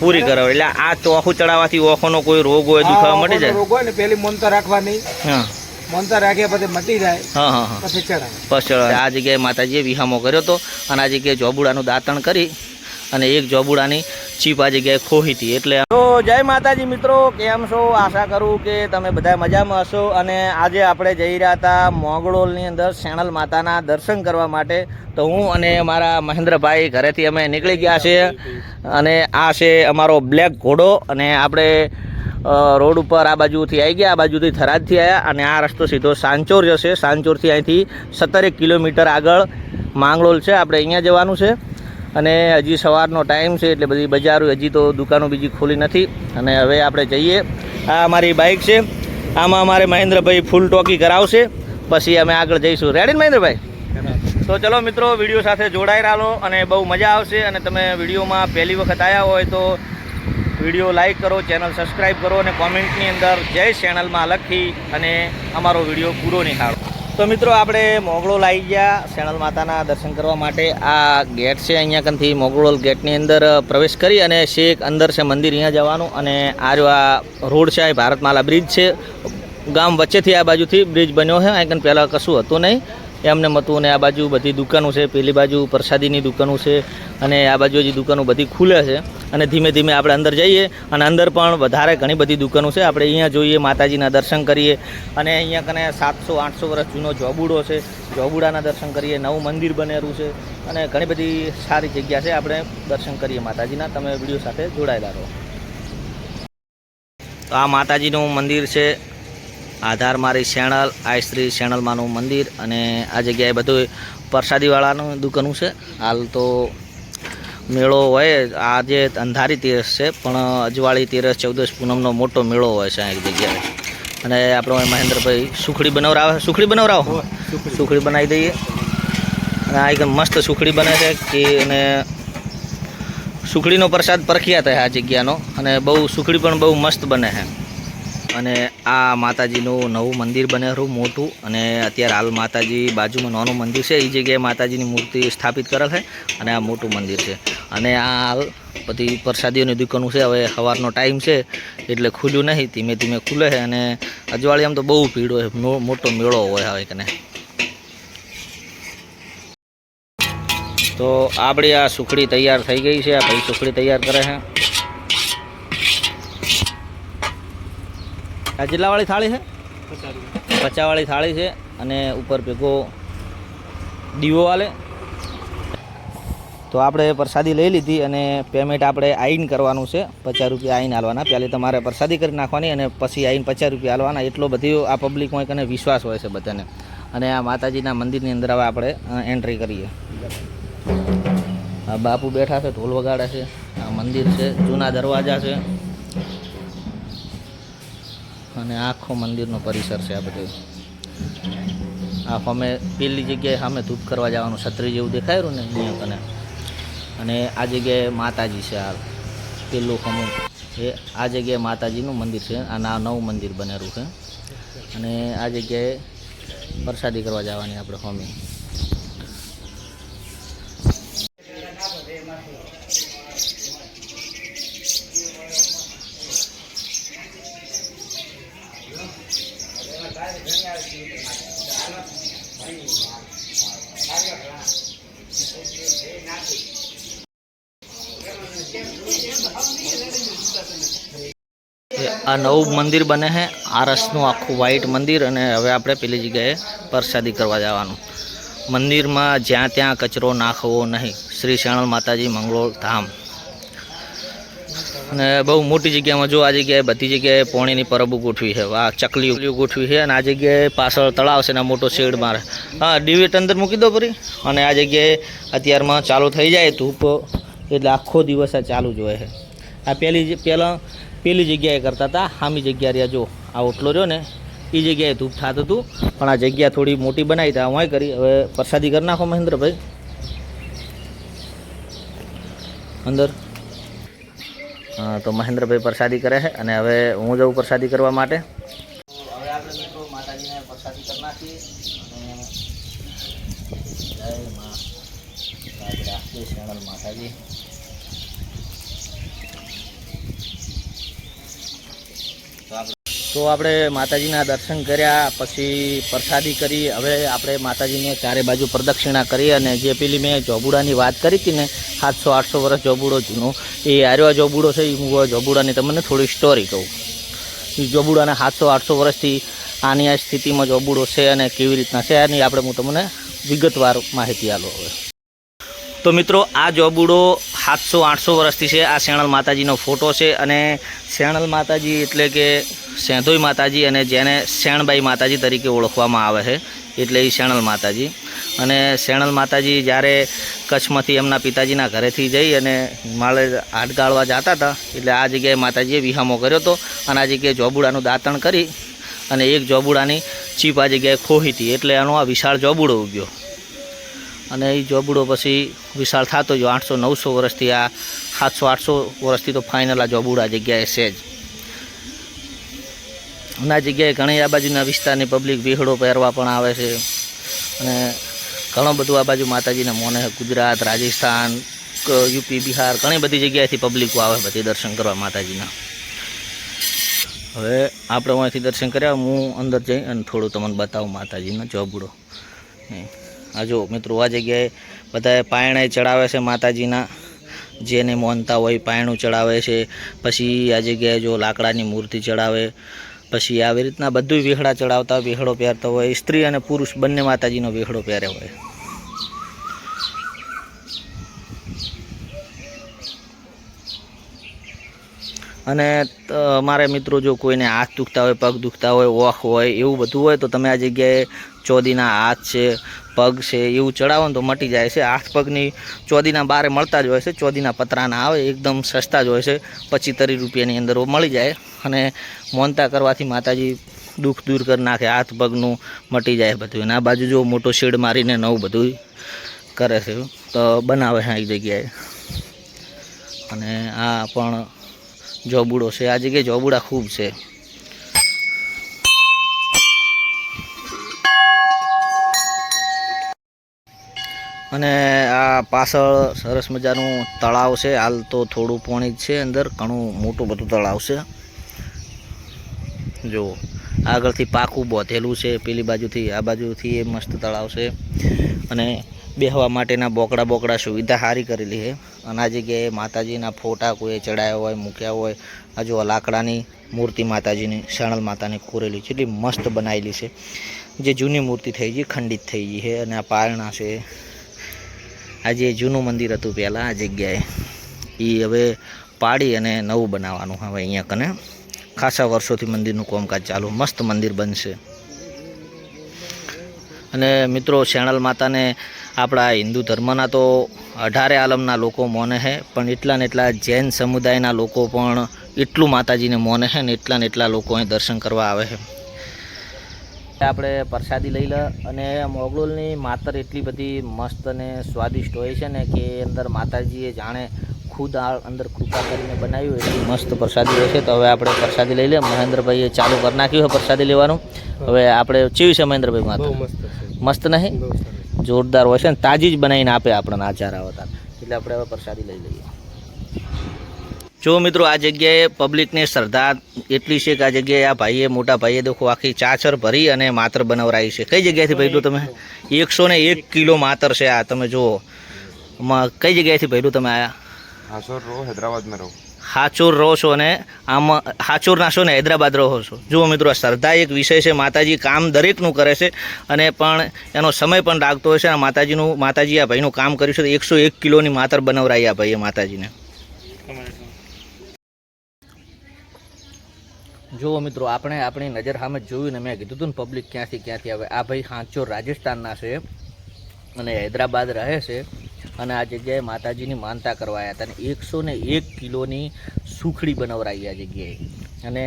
પૂરી કરાવે એટલે આ ચોખું ચડાવવાથી ઓખોનો કોઈ રોગ હોય દુખાવા મટી જાય? રોગ હોય ને પેલી મોનતા રાખવાની. હા. મોનતા રાખ્યા પછી મટી જાય. હા હા પછી ચડાવે. પછી આ જગ્યાએ માતાજીએ વિહામો કર્યો હતો અને આ જગ્યાએ જોબુડાનું દાંતણ કરી અને એક જોબુડાની ચીપ આ જગ્યાએ ખોહી હતી. એટલે તો જય માતાજી મિત્રો, કેમ છો? આશા કરું કે તમે બધા મજામાં હશો. અને આજે આપણે જઈ રહ્યા હતા મોગળોલની અંદર શેણલ માતાના દર્શન કરવા માટે. તો હું અને મારા મહેન્દ્રભાઈ ઘરેથી અમે નીકળી ગયા છે. અને આ છે અમારો બ્લેક ઘોડો. અને આપણે રોડ ઉપર આ બાજુથી આવી ગયા, આ બાજુથી થરાદથી આવ્યા અને આ રસ્તો સીધો સાંચોર જશે. સાંચોરથી અહીંથી સત્તરેક કિલોમીટર આગળ માંગરોળ છે. આપણે અહીંયા જવાનું છે. અને હજી સવારનો ટાઈમ છે એટલે બધી બજારો હજી તો દુકાનો બીજી ખુલી નથી. અને હવે આપણે જઈએ. આ અમારી બાઇક છે. આમાં અમારે મહેન્દ્રભાઈ ફૂલ ટોકી કરાવશે. પછી અમે આગળ જઈશું. રેડી મહેન્દ્રભાઈ? તો ચલો મિત્રો, વીડિયો સાથે જોડાઈ રહો અને બહુ મજા આવશે. અને તમે વિડીયોમાં પહેલી વખત આવ્યા હોય તો વીડિયો લાઈક કરો, ચેનલ સબસ્ક્રાઈબ કરો અને કોમેન્ટની અંદર જય ચેનલમાં લખી અને અમારો વીડિયો પૂરો નિહાળો. તો મિત્રો આપણે મોગળો લાવી ગયા શેણલ માતાના દર્શન કરવા માટે. આ ગેટ છે અહીંયા કંથી મોગળોલ ગેટની અંદર પ્રવેશ કરી અને શેખ અંદર છે મંદિર, અહીંયા જવાનું અને આ જો આ રોડ છે, આ ભારતમાલા બ્રિજ છે. ગામ વચ્ચેથી આ બાજુથી બ્રિજ બન્યો છે અહીં પહેલાં કશું હતું નહીં. એમને હતું અને આ બાજુ બધી દુકાનો છે, પેલી બાજુ પ્રસાદીની દુકાનો છે અને આ બાજુ હજી દુકાનો બધી ખુલે છે. અને ધીમે ધીમે આપણે અંદર જઈએ અને અંદર પણ વધારે ઘણી બધી દુકાનો છે. આપણે અહીંયા જોઈએ, માતાજીના દર્શન કરીએ અને અહીંયા કને સાતસો, આઠસો વર્ષ જૂનો જોબુડો છે. જોબુડાના દર્શન કરીએ, નવું મંદિર બનેલું છે અને ઘણી બધી સારી જગ્યા છે. આપણે દર્શન કરીએ માતાજીના. તમે વીડિયો સાથે જોડાયેલા રહો. તો આ માતાજીનું મંદિર છે. આધાર મારી શેણલ આ શ્રી શેણલમાનું મંદિર અને આ જગ્યાએ બધું પ્રસાદીવાળાનું દુકાનું છે. હાલ તો મેળો હોય આજે અંધારી તીરસ છે પણ અજવાળી તીરસ ચૌદશ પૂનમનો મોટો મેળો હોય છે આ એક જગ્યાએ. અને આપણો મહેન્દ્રભાઈ સુખડી બનાવરાવે સુખડી બનાવરાવો? સુખડી. બનાવી દઈએ. અને આ એક મસ્ત સુખડી બને છે કે અને સુખડીનો પ્રસાદ પ્રખ્યાત છે આ જગ્યાનો. અને બહુ સુખડી પણ બહુ મસ્ત બને છે. અને આ માતાજીનું નવું મંદિર બનેલું મોટું અને અત્યારે હાલ માતાજી બાજુમાં નાનું મંદિર છે. એ જગ્યાએ માતાજીની મૂર્તિ સ્થાપિત કરેલ છે અને આ મોટું મંદિર છે. અને આ હાલ બધી પ્રસાદીઓની દુકાનું છે. હવે સવારનો ટાઈમ છે એટલે ખુલ્યું નહીં, ધીમે ધીમે ખુલે છે અને અજવાળિયામાં તો બહુ ભીડ હોય મોટો મેળો હોય હવે કને. તો આપણી આ સુખડી તૈયાર થઈ ગઈ છે. આ ભાઈ સુખડી તૈયાર કરે છે. આ જિલ્લાવાળી થાળી છે? પચાવાળી થાળી છે અને ઉપર ભેગો દીવો આલે. તો આપણે પ્રસાદી લઈ લીધી અને પેમેન્ટ આપણે આઈન કરવાનું છે. પચાસ રૂપિયા આઈન હાલવાના પહેલી તમારે પ્રસાદી કરી નાખવાની અને પછી આઈન પચાસ રૂપિયા હાલવાના એટલો બધી આ પબ્લિક હોય કને વિશ્વાસ હોય છે બધાને. અને આ માતાજીના મંદિરની અંદર હવે આપણે એન્ટ્રી કરીએ. આ બાપુ બેઠા છે ઢોલ વગાડે છે. આ મંદિર છે જૂના દરવાજા છે. અને આખો મંદિરનો પરિસર છે આ બધું. આ અમે પેલી જગ્યાએ સામે ધૂપ કરવા જવાનું, છત્રી જેવું દેખાયું ને અહીંયા કને અને આ જગ્યાએ માતાજી છે આ પેલું ખમું એ આ જગ્યાએ માતાજીનું મંદિર છે આ નવું મંદિર બનેલું છે. અને આ જગ્યાએ પ્રસાદી કરવા જવાની આપણે હોમી. આ નવું મંદિર બને છે. આરસનું આખું વ્હાઈટ મંદિર અને હવે આપણે પેલી જગ્યાએ પ્રસાદી કરવા જવાનું. મંદિરમાં જ્યાં ત્યાં કચરો નાખવો નહીં. શ્રી શેણલ માતાજી મંગળોળ ધામ. અને બહુ મોટી જગ્યામાં જો આ જગ્યાએ બધી જગ્યાએ પોણીની પરબો ગોઠવી છે આ ચકલીઓ ગોઠવી છે અને આ જગ્યાએ પાછળ તળાવ છે ને મોટો શેડ મારે. હા ડીવેટ અંદર મૂકી દો પરી અને આ જગ્યાએ અત્યારમાં ચાલુ થઈ જાય ધૂપ, એટલે આખો દિવસ આ ચાલુ જ હોય છે. આ પહેલી પહેલાં પેલી જગ્યાએ કરતા હતા, હામી જગ્યા રહ્યા, જો, આ ઓટલો રહ્યો ને એ જગ્યાએ ધૂપ થતું હતું, પણ આ જગ્યા થોડી મોટી બનાવી હતા હું કરી. હવે પ્રસાદી કરી નાખો મહેન્દ્રભાઈ. અંદર તો મહેન્દ્રભાઈ પ્રસાદી કરે છે અને હવે હું જઉં પ્રસાદી કરવા માટે. માતાજી. તો આપણે માતાજીના દર્શન કર્યા, પછી પ્રસાદી કરી. હવે આપણે માતાજીને ચારે બાજુ પ્રદક્ષિણા કરી અને જે પેલી મેં જોબુડાની વાત કરી હતી ને, સાતસો, આઠસો વર્ષ જોબુડો જૂનો, એ આર્યો જોબુડો છે એ હું જોબુડાની તમને થોડી સ્ટોરી કહું. એ જોબુડાના સાતસો, આઠસો વર્ષથી આની આ સ્થિતિમાં જોબુડો છે અને કેવી રીતના છે એની આપણે હું તમને વિગતવાર માહિતી આલો હવે. તો મિત્રો, આ જોબુડો સાતસો, આઠસો વર્ષથી છે. આ શેણલ માતાજીનો ફોટો છે અને શેણલ માતાજી એટલે કે સેંધોઈ માતાજી અને જેને શેણબાઈ માતાજી તરીકે ઓળખવામાં આવે છે, એટલે એ શેણલ માતાજી. અને શેણલ માતાજી જ્યારે કચ્છમાંથી એમના પિતાજીના ઘરેથી જઈ અને હિમાલય ગાળવા જતા હતા, એટલે આ જગ્યાએ માતાજીએ વિહામો કર્યો હતો અને આ જગ્યાએ જોબુડાનું દાંતણ કરી અને એક જોબુડાની ચીપ આ જગ્યાએ ખોહી હતી, એટલે એનો આ વિશાળ જોબુડો ઉગ્યો અને એ જોબુડો પછી વિશાળ થતો જો આઠસો નવસો વર્ષથી આ સાતસો આઠસો વર્ષથી તો ફાઇનલ આ જોબુડા જગ્યાએ છે જ. આ જગ્યાએ ઘણી આ બાજુના વિસ્તારની પબ્લિક વિહળો પહેરવા પણ આવે છે. અને ઘણું બધું આ બાજુ માતાજીને મોને. ગુજરાત, રાજસ્થાન યુપી, બિહાર, ઘણી બધી જગ્યાએથી પબ્લિકો આવે બધી દર્શન કરવા માતાજીના. હવે આપણે અહીંથી દર્શન કર્યા. હું અંદર જઈ અને થોડું તમને બતાવું માતાજીનો હમ. આ જો મિત્રો, આ જગ્યાએ બધાએ પાયણે ચડાવે છે માતાજીના. જેને મોનતા હોય પાયણું ચડાવે છે. પછી આ જગ્યાએ જો લાકડાની મૂર્તિ ચડાવે. પછી આવી રીતના બધું વિહળા ચડાવતા, વિહળો પહેરતો હોય, સ્ત્રી અને પુરુષ બંને માતાજીનો વિહળો પહેરે હોય. અને મારે મિત્રો જો કોઈને હાથ દુખતા હોય, પગ દુખતા હોય, ઓખ હોય, એવું બધું હોય, તો તમે આ જગ્યાએ ચોદીના હાથ છે, પગ છે, એવું ચડાવો ને તો મટી જાય છે. હાથ પગની ચોદીના બારે મળતા જ હોય છે, ચોદીના પતરાના આવે, એકદમ સસ્તા જ હોય છે. પચીસ તરી રૂપિયાની અંદર મળી જાય અને મોનતા કરવાથી માતાજી દુઃખ દૂર કરી નાખે, હાથ પગનું મટી જાય બધું. અને આ બાજુ જો મોટો શેડ મારીને નવું બધું કરે છે. તો બનાવે છે આ જગ્યાએ. અને આ પણ જોબુડો છે. આ જગ્યાએ જોબુડા ખૂબ છે. અને આ પાછળ સરસ મજાનું તળાવ છે. હાલ તો થોડું પાણી છે અંદર. ઘણું મોટું બધું તળાવ છે. જો આગળથી પાકું બોધેલું છે. પેલી બાજુથી, આ બાજુથી એ મસ્ત તળાવ છે. અને બેહવા માટેના બોકડા બોકડા સુવિધા સારી કરેલી છે. અને આ જગ્યાએ માતાજીના ફોટા કોઈ ચડાયા હોય, મૂક્યા હોય, આ જો લાકડાની મૂર્તિ માતાજીની શરણલ માતાની કોરેલી છે. એટલી મસ્ત બનાવેલી છે. જે જૂની મૂર્તિ થઈ ગઈ, ખંડિત થઈ ગઈ છે અને આ પારણા છે. આ જે જૂનું મંદિર હતું પહેલાં, આ જગ્યાએ. એ હવે પાડી અને નવું બનાવવાનું હવે અહીંયા કને. ખાસા વર્ષોથી મંદિરનું કામકાજ ચાલુ. મસ્ત મંદિર બનશે. અને મિત્રો શેણલ માતાને આપણા હિન્દુ ધર્મના તો અઢારે આલમના લોકો મોને છે પણ એટલા ને એટલા જૈન સમુદાયના લોકો પણ એટલું માતાજીને મોને છે ને એટલા ને એટલા લોકો અહીં દર્શન કરવા આવે છે આપણે પ્રસાદી લઈ લે અને મોગલોલની માતર એટલી બધી મસ્ત અને સ્વાદિષ્ટ હોય છે ને કે અંદર માતાજીએ જાણે ખુદ આ અંદર કૃપા કરીને બનાવ્યું એટલી મસ્ત પ્રસાદી હોય છે. તો હવે આપણે પ્રસાદી લઈ લે. મહેન્દ્રભાઈએ ચાલુ કરી નાખ્યું છે પ્રસાદી લેવાનું. હવે આપણે ચીવી છે મહેન્દ્રભાઈ માતા. મસ્ત નહીં? જોરદાર હોય છે ને, તાજી જ બનાવીને આપે આપણને આચારા અવતાર એટલે આપણે હવે પ્રસાદી લઈ લઈએ. જો મિત્રો, આ જગ્યાએ પબ્લિકની શ્રદ્ધા એટલી છે કે આ જગ્યાએ આ ભાઈએ, મોટા ભાઈએ દેખો આખી ચાછર ભરી અને માત્ર બનાવરાઈ છે. કઈ જગ્યાએથી ભર્યું તમે? એકસો ને એક કિલો માતર છે આ. તમે જુઓ. કઈ જગ્યાએથી ભર્યું તમે આયા હા સર રહો હૈદરાબાદમાં રહો. હાચોર રહો છો અને આમ હાચોરના છો ને હૈદરાબાદ રહો છો. જુઓ મિત્રો શ્રદ્ધા એક વિષય છે. માતાજી કામ દરેકનું કરે છે અને પણ એનો સમય પણ લાગતો હોય છે. અને માતાજીનું, માતાજી આ ભાઈનું કામ કર્યું છે તો એકસો એક કિલોની માતર બનાવરાઈ આ ભાઈએ માતાજીને. જુઓ મિત્રો, આપણે આપણી નજર સામે જોયું ને મેં કીધું હતું ને પબ્લિક ક્યાંથી ક્યાંથી આવે. આ ભાઈ હાંચો રાજસ્થાનના છે અને હૈદરાબાદ રહે છે. અને આ જગ્યાએ માતાજીની માનતા કરવા આવ્યા હતા અને એકસો ને એક કિલોની સુખડી બનાવરાઈ આ જગ્યાએ. અને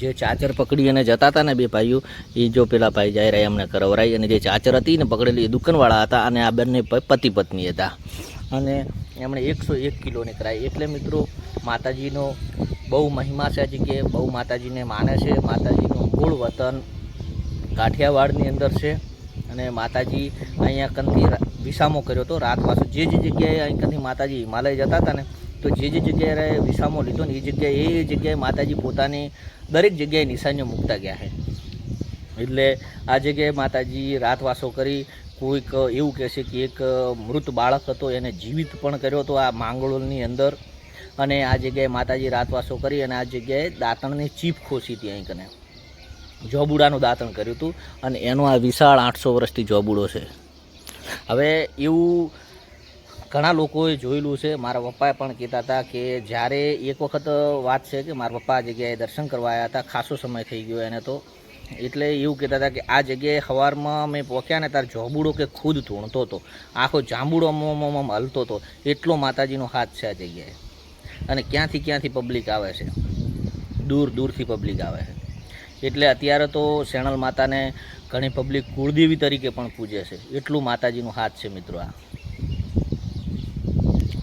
જે ચાચર પકડી અને જતા હતા ને બે ભાઈઓ, એ જો પેલા ભાઈ જાય રહ્યા એમને કરવરાઈ અને જે ચાચર હતી ને પકડેલી એ દુકાનવાળા હતા અને આ બંને પતિ પત્ની હતા. અને એમણે એકસો એક કિલોની કરાવી એટલે મિત્રો, માતાજીનો બહુ મહિમા છે આ જગ્યાએ, બહુ માતાજીને માને છે. માતાજીનું મૂળ વતન કાઠિયાવાડની અંદર છે. અને માતાજી અહીંયા કંથી વિસામો કર્યો હતો. રાતવાસો જે જે જગ્યાએ અહીં કંથી માતાજી હિમાલય જતા હતા ને, તો જે જે જગ્યાએ વિસામો લીધો ને, એ જગ્યાએ એ જગ્યાએ માતાજી પોતાની દરેક જગ્યાએ નિશાનીઓ મૂકતા ગયા છે. એટલે આ જગ્યાએ માતાજી રાતવાસો કરી, કોઈક એવું કહે છે કે એક મૃત બાળક હતો, એને જીવિત પણ કર્યો હતો આ માંગળોળની અંદર. અને આ જગ્યાએ માતાજી રાતવાસો કરી અને આ જગ્યાએ દાંતણની ચીપ ખોસી હતી અહીં કને. જોબુડાનું દાંતણ કર્યું હતું અને એનો આ વિશાળ આઠસો વર્ષથી જોબુડો છે. હવે એવું ઘણા લોકોએ જોયેલું છે. મારા પપ્પાએ પણ કહેતા હતા કે જ્યારે એક વખત વાત છે કે મારા પપ્પા આ જગ્યાએ દર્શન કરવા આવ્યા હતા, ખાસો સમય થઈ ગયો એને તો. એટલે એવું કહેતા હતા કે આ જગ્યાએ સવારમાં મેં પહોંચ્યા ને ત્યારે જોબુડો કે ખુદ ધૂણતો હતો. આખો જાંબુડો મોમ હલતો હતો. એટલો માતાજીનો હાથ છે આ જગ્યાએ. અને ક્યાંથી ક્યાંથી પબ્લિક આવે છે? દૂર દૂરથી પબ્લિક આવે છે. એટલે અત્યારે તો શેણલ માતાને ઘણી પબ્લિક કુળદેવી તરીકે પણ પૂજે છે. એટલું માતાજીનું હાથ છે મિત્રો આ.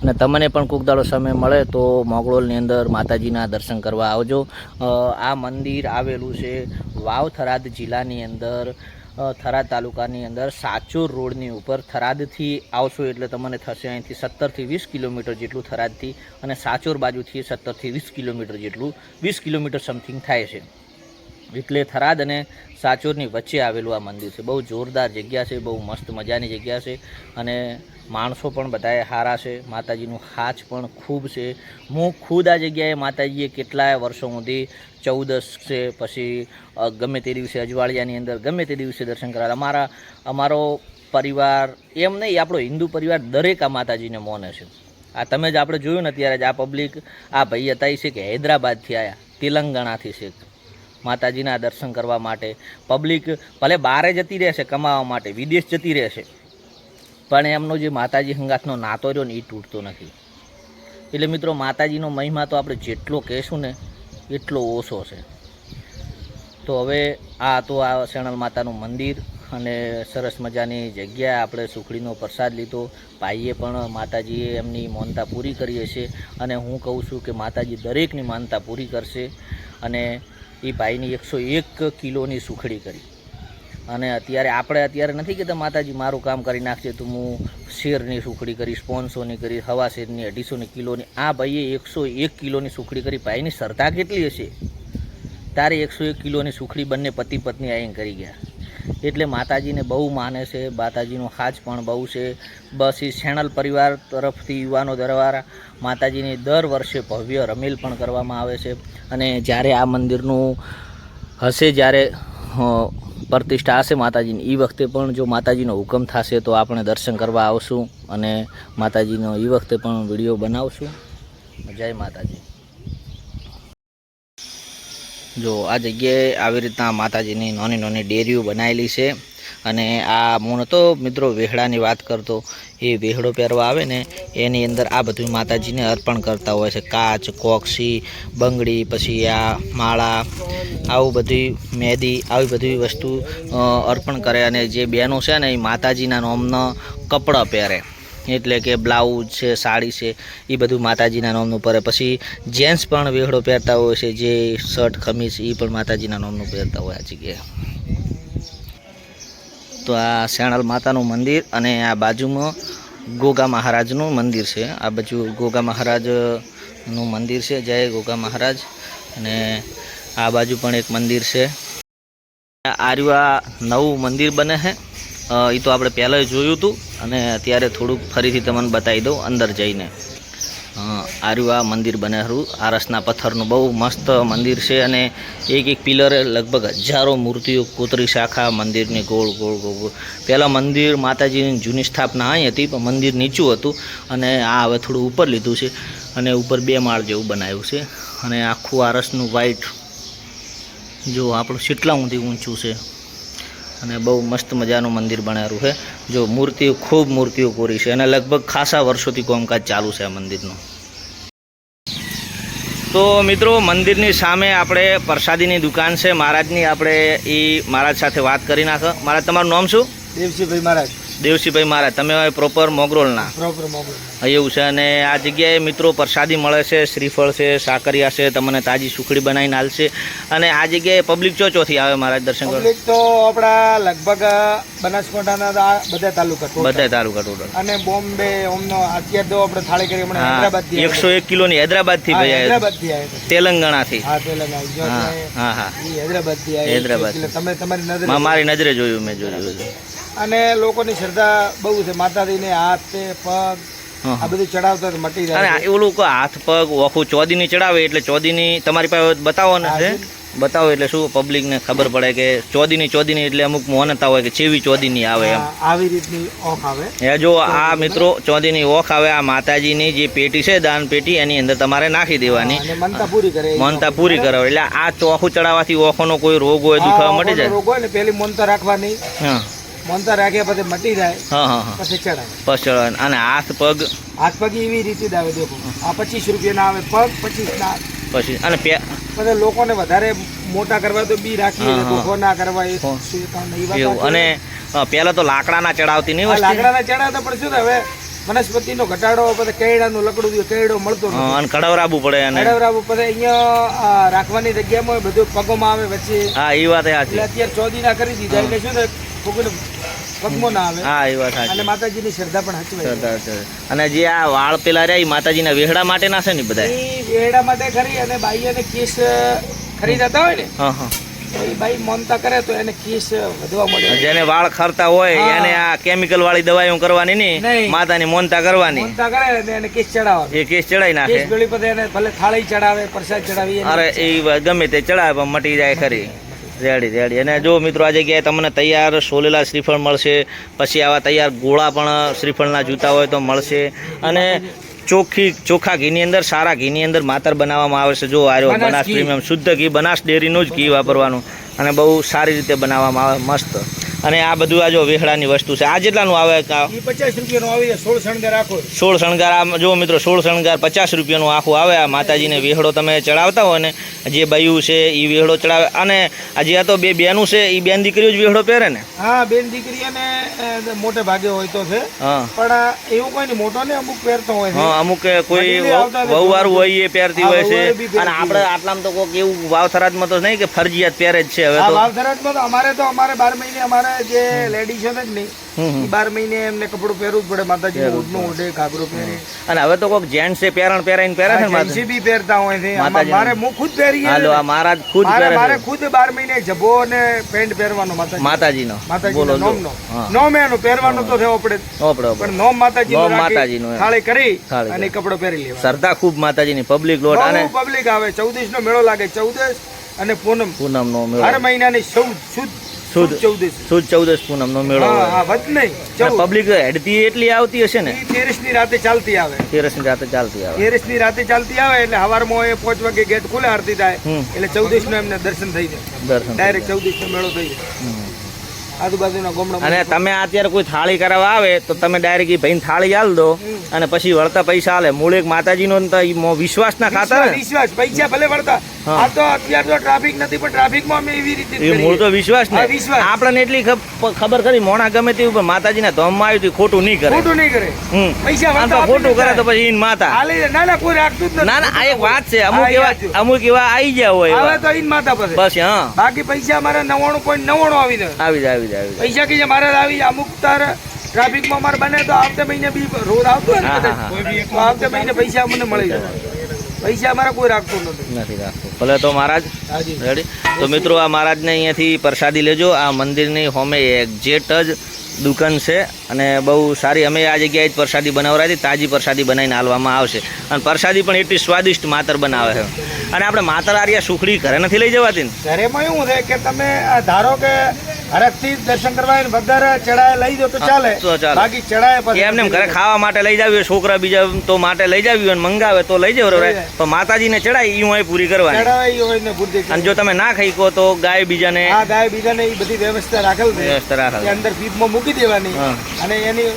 અને તમને પણ કોક દાડો સમય મળે તો મોગળોલની અંદર માતાજીના દર્શન કરવા આવજો. આ મંદિર આવેલું છે વાવ થરાદ જિલ્લાની અંદર. થરાદ તાલુકાની અંદર સાચોર રોડની ઉપર થરાદથી આવશો એટલે તમને થશે અહીંથી સત્તરથી વીસ કિલોમીટર જેટલું થરાદથી અને સાચોર બાજુથી સત્તરથી વીસ કિલોમીટર જેટલું, વીસ કિલોમીટર સમથિંગ થાય છે. એટલે થરાદ અને સાચોરની વચ્ચે આવેલું આ મંદિર છે. બહુ જોરદાર જગ્યા છે, બહુ મસ્ત મજાની જગ્યા છે અને માણસો પણ બધાએ હારા છે. માતાજીનું હાચ પણ ખૂબ છે. હું ખુદ આ જગ્યાએ માતાજીએ કેટલાય વર્ષો સુધી ચૌદસ છે, પછી ગમે તે દિવસે અજવાળિયાની અંદર, ગમે તે દિવસે દર્શન કરાવ્યા અમારા, અમારો પરિવાર એમ નહીં, આપણો હિન્દુ પરિવાર દરેક આ માતાજીને મોને છે. આ તમે જ આપણે જોયું ને ત્યારે જ આ પબ્લિક આ ભાઈ હતા છે કે હૈદરાબાદથી આવ્યા તેલંગાણાથી છે. માતાજીના દર્શન કરવા માટે. પબ્લિક ભલે બહારે જતી રહેશે કમાવા માટે, વિદેશ જતી રહેશે. પણ એમનો જે માતાજી હંગાથનો નાતો રહ્યો ને એ તૂટતો નથી. એટલે મિત્રો માતાજીનો મહિમા તો આપણે જેટલો કહેશું ને, એટલો ઓછો છે. તો હવે આ તો આ શેણલ માતાનું મંદિર. અને સરસ મજાની જગ્યા આપણે સુખડીનો પ્રસાદ લીધો. ભાઈએ પણ માતાજીએ એમની માનતા પૂરી કરી હશે અને હું કહું છું કે માતાજી દરેકની માનતા પૂરી કરશે અને એ ભાઈની એકસો એક કિલોની સુખડી કરી. અને અત્યારે આપણે અત્યારે નથી કહેતા, માતાજી, મારું કામ કરી નાખશે તો હું શેરની સુખડી કરીશ પાંચસોની કરીશ હવા શેરની, અઢીસોની કિલોની. આ ભાઈએ એકસો એક કિલોની સુખડી કરી. ભાઈની શ્રદ્ધા કેટલી હશે? તારે એકસો એક કિલોની સુખડી બંને પતિ પત્ની આવીને કરી ગયા. એટલે માતાજીને બહુ માને છે, માતાજીનો હાજ પણ બહુ છે. બસ એ શેણલ પરિવાર તરફથી યુવાનો દ્વારા માતાજીની દર વર્ષે ભવ્ય રમેલ પણ કરવામાં આવે છે. અને જ્યારે આ મંદિરનું હશે, જ્યારે પ્રતિષ્ઠા હશે માતાજીની એ વખતે પણ જો માતાજીનો હુકમ થશે તો આપણે દર્શન કરવા આવશું અને માતાજીનો એ વખતે પણ વીડિયો બનાવશું. જય માતાજી. જો આ જગ્યાએ આવી રીતના માતાજીની નાની નાની ડેરીઓ બનાવેલી છે અને આ હું તો મિત્રો વેહડાની વાત કરતો, એ વેહડો પહેરવા આવે ને, એની અંદર આ બધું માતાજીને અર્પણ કરતા હોય છે. કાચ કોક્ષી બંગડી, પછી આ માળા, આવું બધી મહેંદી આવી બધી વસ્તુ અર્પણ કરે અને જે બહેનો છે ને એ માતાજીના નોમના કપડાં પહેરે. એટલે કે બ્લાઉઝ છે, સાડી છે એ બધું માતાજીના નામનું પહેરે. પછી જેન્ટ્સ પણ વેહડો પહેરતા હોય છે, જે શર્ટ ખમીસ એ પણ માતાજીના નામનું પહેરતા હોય આ જગ્યાએ. તો આ શેણાલ માતાનું મંદિર અને આ બાજુમાં ગોગા મહારાજનું મંદિર છે. આ બાજુ ગોગા મહારાજનું મંદિર છે. જય ગોગા મહારાજ. અને આ બાજુ પણ એક મંદિર છે. આર્યુ આ નવું મંદિર બને છે. એ તો આપણે પહેલાં જોયું હતું અને અત્યારે થોડુંક ફરીથી તમને બતાવી દઉં અંદર જઈને. આર્યું આ મંદિર બનેલું, આરસના પથ્થરનું બહુ મસ્ત મંદિર છે અને એક એક પિલરે લગભગ હજારો મૂર્તિઓ કોતરી શાખા મંદિરની ગોળ ગોળ ગોળ ગોળ. પહેલાં મંદિર માતાજીની જૂની સ્થાપના અહીં હતી, પણ મંદિર નીચું હતું અને આ હવે થોડું ઉપર લીધું છે અને ઉપર બે માળ જેવું બનાવ્યું છે અને આખું આરસનું વ્હાઈટ જો આપણું કેટલા ઊંધી ઊંચું છે. અને બહુ મસ્ત મજાનું મંદિર બનાવેલું છે. જો મૂર્તિઓ, ખૂબ મૂર્તિઓ કોરી છે અને લગભગ ખાસા વર્ષોથી કોમકાજ ચાલુ છે આ મંદિરનું. તો મિત્રો, મંદિરની સામે આપણે પ્રસાદીની દુકાન છે. મહારાજની આપણે એ મહારાજ સાથે વાત કરી નાખો. મહારાજ, તમારું નામ શું? દેવસિંહભાઈ મહારાજ. દેવસીભાઈ મહારાજ તમે પ્રોપર મોગરોલના. પ્રોપર મોગરોલ. એવું છે. અને આ જગ્યાએ મિત્રો પ્રસાદી મળે છે શ્રીફળ છે સાકરિયા છે તમને તાજી સુખડી બનાવીને હાલશે અને આ જગ્યાએ પબ્લિક ચો ચોથી આવે મહારાજ દર્શન કરવા? પબ્લિક તો આપણા લગભગ બનાસકાંઠાના બધા તાલુકા બધા તાલુકા ટોટલ અને બોમ્બે ઓમનો અત્યારે તો આપણે થાળી કરી હમણાં હૈદરાબાદ એકસો એક કિલોની હૈદરાબાદથી ભાઈ હૈદરાબાદથી આવ્યા તેલંગાણા. થી હા તમે હા હા. હૈદરાબાદથી હૈદરાબાદ. તમે તમારી નજરે મારી નજરે જોયું મેં જોયું. અને લોકોની શ્રદ્ધા બહુ છે. માતાજીને હાથ તે પગ આ બધું ચડાવતા મટી જાય કો હાથ પગ ઓખું ચોદીની ચડાવે એટલે ચોદીની તમારી પાસે બતાવો ને છે બતાવો એટલે શું પબ્લિકને ખબર પડે કે ચોદીની ચોદીની એટલે અમુક મોનતા હોય કે ચેવી ચોદીની આવે એમ. આવી રીતની ઓખ આવે. એ જો આ મિત્રો ચોદીની ઓખ આવે આ માતાજીની જે પેટી છે દાન પેટી એની અંદર તમારે નાખી દેવાની. મનતા પૂરી કરે મનતા પૂરી કરાવે. એટલે આ ચોખું ચડાવવાથી ઓખોનો કોઈ રોગ હોય દુખાવા મટી જાય? રોગ હોય ને પેલી મનતા રાખવાની. હા. મોનતા રાખ્યા પછી મટી જાય પછી ચડાવે. પછી ચડાવે. અને હાથ પગ? હાથ પગ એવી રીતે જ આવે દેખો. આ પચીસ રૂપિયાના આવે પગ પચીસ ના પછી અને પછી લોકોને વધારે મોટા કરવા તો બી રાખીએ. દુખો ના કરવા એ. અને પહેલા તો લાકડાના ચડાવતી નહીં લાકડા ના લાકડાના ચડાવતા પણ શું હવે વનસ્પતિ વનસ્પતિનો ઘટાડો પછી કેળાનું લકડું કેળો મળતો અને કડાવરાબવું પડે અને મેળવરાવું પછી અહીંયા રાખવાની જગ્યામાં બધું પગોમાં આવે પછી હા એ વાત એ અત્યારે ચોદી ના કરી દીધા એટલે શું થાય કોઈને પગમાં ના આવે. હા એ વાત સાચી. અને માતાજીની શ્રદ્ધા પણ હચવાય. સરદાર અને જે આ વાળ પેલા રહ્યા એ માતાજીના વેહડા માટેના છે ને બધા? વેહડા માટે ખરી અને બાઈ અને કેસ ખરીદાતા હોય ને હા હા. તો એ કરે તો એને કેસ વધવા મળે. જેને વાળ ખરતા હોય એને આ કેમિકલ વાળી દવાઈઓ કરવાની નહીં. માતાની મોનતા કરવાની. મોનતા કરે એને કેસ ચડાવવાનો એ કેસ ચડાવી નાખે. કેસ ગળી એને ભલે થાળી ચડાવે પ્રસાદ ચડાવી અરે એ ગમે તે ચડાવે પણ મટી જાય ખરી. Ready ready. અને જો મિત્રો આ જગ્યાએ તમને તૈયાર સોલેલા શ્રીફળ મળશે પછી આવા તૈયાર ગોળા પણ શ્રીફળના જૂતા હોય તો મળશે. અને ચોખ્ખી ચોખ્ખા ઘીની અંદર સારા ઘીની અંદર માતર બનાવવામાં આવે છે. જો આર્યો બનાસ બનાસ પ્રીમિયમ શુદ્ધ ઘી બનાસ ડેરીનું જ ઘી વાપરવાનું. અને બહુ સારી રીતે બનાવવામાં આવે મસ્ત. અને આ બધું આ જો વેહડાની વસ્તુ છે. આ જેટલાનું આવે પચાસ રૂપિયાનું આવી સોળ શણગાર આખો. સોળ શણગાર આ જો મિત્રો સોળ શણગાર પચાસ રૂપિયાનું આખું આવે. આ માતાજીને વેહડો તમે ચડાવતા હોય ને જે બયું છે એ વેહડો ચડાવે. અને આ જે તો બે બેનું છે એ બેન દીકરીઓ જ વેહડો પહેરે ને? હા બેન દીકરી અને મોટે ભાગે હોય તો છે. હા. પણ એવું કોઈ મોટો ને અમુક પહેરતો હોય હા અમુક કોઈ હોય વહુવારું હોય એ પહેરતી હોય છે. અને આપણે આટલામાં તો કોઈક એવું વાવથરાજમાં તો નહીં કે ફરજિયાત પહેરે જ છે હવે તો. વાવથરાજમાં તો અમારે તો અમારે બાર મહિને અમારે જે લેડીઝ ને જ નહીં બાર મહિને એમને કપડું પહેરવું જ પડે માતાજી ઓઢનું ઓઢે ઘાઘરો પહેરે. અને હવે તો કોઈક જેન્ટ્સ પહેરણ પહેરાઈને પહેરે છે ને બી પહેરતા હોય છે. મારે હું ખુદ પહેરી હાલો આ મારા ખુદ પહેરે મારે ખુદ બાર મહિને જભો અને પેન્ટ પહેરવાનો માતાજી માતાજીનો. માતાજીનો. નોમનો. નોમ એનો પહેરવાનો તો ઓપડે ઓપડે પણ નોમ માતાજી નોમ માતાજીનો એમ. કરી અને કપડો પહેરી લેવા સરદા ખૂબ માતાજીની પબ્લિક લોટ અને પબ્લિક આવે. ચૌદશ નો મેળો લાગે ચૌદશ અને પૂનમ. પૂનમ નો મેળો મહિનાની સૌ શુદ્ધ શુદ્ધ. શુદ્ધ ચૌદશ સુદ ચૌદસ પૂનમનો મેળો હા હોય. હા વધ નહીં. પબ્લિક હેડતી એટલી આવતી હશે ને? તેરસની રાતે ચાલતી આવે. તેરસની રાતે ચાલતી આવે. તેરસની રાતે ચાલતી આવે એટલે હવારમાં એ પાંચ વાગે ગેટ ખુલે આરતી થાય. એટલે ચૌદશ નો એમને દર્શન થઈ જાય. દર્શન ડાયરેક્ટ ચૌદશ નો મેળો થઈ જાય. આજુબાજુના ગામડા અને તમે અત્યારે કોઈ થાળી કરાવવા આવે તો તમે ડાયરેક્ટ એ ભાઈ થાળી આલ દો અને પછી વળતા પૈસા આલે. મૂળ એક માતાજીનો નો તો ઈ મો- વિશ્વાસના ખાતર વિશ્વાસ. પૈસા ભલે વળતા. આ તો અત્યારે તો ટ્રાફિક નથી પણ ટ્રાફિકમાં અમે એવી રીતે એ મૂળ તો વિશ્વાસ ને. વિશ્વાસ. આપણને એટલી ખબર ખરી મોણા ગમે તેવું પણ માતાજીના ધોમમાં આવ્યું હતું, ખોટું નહીં કરે. ખોટું નહીં કરે. હમ. પૈસા તો ખોટું કરે તો પછી ઈન માતા. ના ના કોઈ રાખતું જ ના ના આ એક વાત છે. અમુક એવા અમુક એવા આવી ગયા હોય હવે તો ઈન માતા પાસે. બસ હા. બાકી પૈસા અમારે નવાણું પોઈન્ટ નવાણું આવી જાય. આવી જાય આવી જાય પૈસા કે મારે આવી જાય. અમુક તાર ટ્રાફિકમાં અમારે બને તો આવતા મહિને બી રોડ આવતો હોય ને આવતે મહિને પૈસા અમને મળી જાય. પૈસા અમારા કોઈ રાખતું નથી. નથી રાખતું. ભલે તો મહારાજ રેડી તો મિત્રો આ મહારાજને અહીંયાથી પ્રસાદી લેજો. આ મંદિરની હોમે એક્ઝેટ જ દુકાન છે અને બહુ સારી અમે આ જગ્યાએ જ પ્રસાદી બનાવરાતી તાજી પ્રસાદી બનાવીને હાલવામાં આવશે. અને પ્રસાદી પણ એટલી સ્વાદિષ્ટ માતર બનાવે છે. અને આપણે માતર આર્યા સુખડી ઘરે નથી લઈ જવાતી ને? ઘરેમાં એવું છે કે તમે ધારો કે હરખથી દર્શન કરવા વધારે ચડાય લઈ દો તો ચાલે. બાકી ચડાય કે એમને ઘરે ખાવા માટે લઈ જાવી છોકરા બીજા તો માટે લઈ જાવી અને મંગાવે તો લઈ જવું. તો માતાજીને ચડાય એ હોય પૂરી કરવાની. અને જો તમે ના ખાઈ કહો તો ગાય બીજાને આ ગાય બીજાને એ બધી વ્યવસ્થા રાખેલ છે. અંદર પીપમાં મૂકી દેવાની. અને એની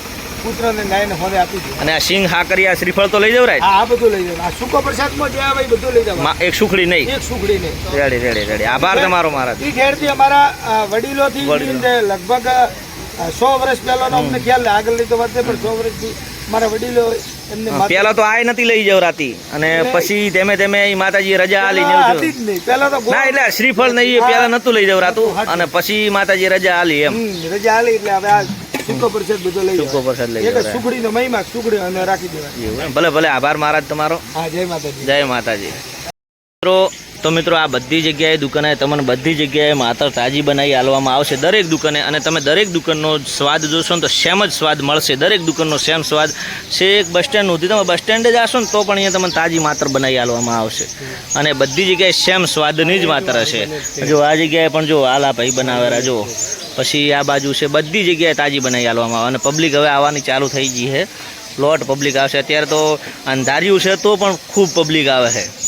પુત્રને ગાયને હોને આપી દે. અને આ સિંગ હાકરિયા શ્રીફળ તો લઈ જવરાય રાય આ બધું લઈ જવાનું આ સૂકો પ્રસાદમાં જે આવે એ બધું લઈ જવાનું એક સુખડી નહીં. એક સુખડી નહીં. Ready ready ready. આભાર તમારો મહારાજ. એ ઘેરથી અમારા વડીલોથી લગભગ સો વર્ષ પહેલાનો અમને ખ્યાલ આગળ લીધો વાત પણ સો વર્ષથી મારા વડીલો એમને પેલા તો આય નથી લઈ જવરાતી અને પછી ધીમે ધીમે માતાજી રજા આલી ને ના એટલે શ્રીફળ નહીં એ પેલા નતું લઈ જવરાતું અને પછી માતાજી રજા આલી એમ. રજા આલી એટલે હવે આ સૂકો પ્રસાદ બધો લઈ સૂકો પ્રસાદ લઈ એક. સુખડીનો મહિમા સુખડી અને રાખી દેવા ભલે ભલે આભાર મહારાજ તમારો. હા જય માતાજી. જય માતાજી. મિત્રો તો મિત્રો આ બધી જગ્યાએ દુકાને તમને બધી જગ્યાએ માત્ર તાજી બનાવી આલવામાં આવશે દરેક દુકાને. અને તમે દરેક દુકાનનો સ્વાદ જોશો ને તો સેમ જ સ્વાદ મળશે. દરેક દુકાનનો સેમ સ્વાદ. છેક બસ સ્ટેન્ડ નહોતી તમે બસ સ્ટેન્ડે જ આવશો ને તો પણ અહીંયા તમને તાજી માત્ર બનાવી આલવામાં આવશે. અને બધી જગ્યાએ સેમ સ્વાદની જ માત્ર છે જો આ જગ્યાએ પણ જો આલા ભાઈ બનાવેલા જો. પછી આ બાજુ છે બધી જગ્યાએ તાજી બનાવી આલવામાં આવે અને પબ્લિક હવે આવવાની ચાલુ થઈ ગઈ છે. લોટ પબ્લિક આવશે. અત્યારે તો અંધાર્યું છે તો પણ ખૂબ પબ્લિક આવે છે.